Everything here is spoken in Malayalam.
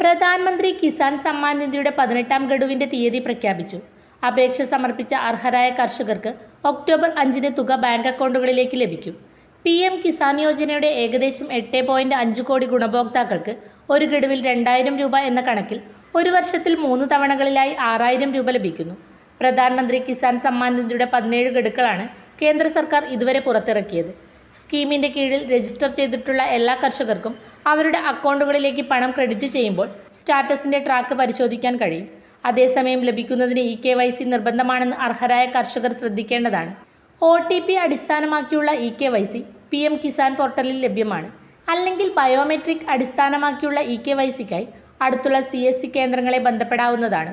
പ്രധാനമന്ത്രി കിസാൻ സമ്മാൻ നിധിയുടെ പതിനെട്ടാം ഗഡുവിന്റെ തീയതി പ്രഖ്യാപിച്ചു. അപേക്ഷ സമർപ്പിച്ച അർഹരായ കർഷകർക്ക് ഒക്ടോബർ അഞ്ചിന് തുക ബാങ്ക് അക്കൗണ്ടുകളിലേക്ക് ലഭിക്കും. പി എം കിസാൻ യോജനയുടെ ഏകദേശം എട്ട് പോയിന്റ് അഞ്ച് കോടി ഗുണഭോക്താക്കൾക്ക് ഒരു ഗഡുവിൽ രണ്ടായിരം രൂപ എന്ന കണക്കിൽ ഒരു വർഷത്തിൽ മൂന്ന് തവണകളിലായി ആറായിരം രൂപ ലഭിക്കുന്നു. പ്രധാനമന്ത്രി കിസാൻ സമ്മാൻ നിധിയുടെ പതിനേഴ് ഗഡുക്കളാണ് കേന്ദ്ര സർക്കാർ ഇതുവരെ പുറത്തിറക്കിയത്. സ്കീമിന്റെ കീഴിൽ രജിസ്റ്റർ ചെയ്തിട്ടുള്ള എല്ലാ കർഷകർക്കും അവരുടെ അക്കൗണ്ടുകളിലേക്ക് പണം ക്രെഡിറ്റ് ചെയ്യുമ്പോൾ സ്റ്റാറ്റസിന്റെ ട്രാക്ക് പരിശോധിക്കാൻ കഴിയും. അതേസമയം ലഭിക്കുന്നതിന് ഇ കെ വൈ സി നിർബന്ധമാണെന്ന് അർഹരായ കർഷകർ ശ്രദ്ധിക്കേണ്ടതാണ്. ഒ ടി പി അടിസ്ഥാനമാക്കിയുള്ള E K Y C P M Kisan പോർട്ടലിൽ ലഭ്യമാണ്. അല്ലെങ്കിൽ ബയോമെട്രിക് അടിസ്ഥാനമാക്കിയുള്ള ഇ കെ വൈ സിക്കായി അടുത്തുള്ള സി എസ് സി കേന്ദ്രങ്ങളെ ബന്ധപ്പെടാവുന്നതാണ്.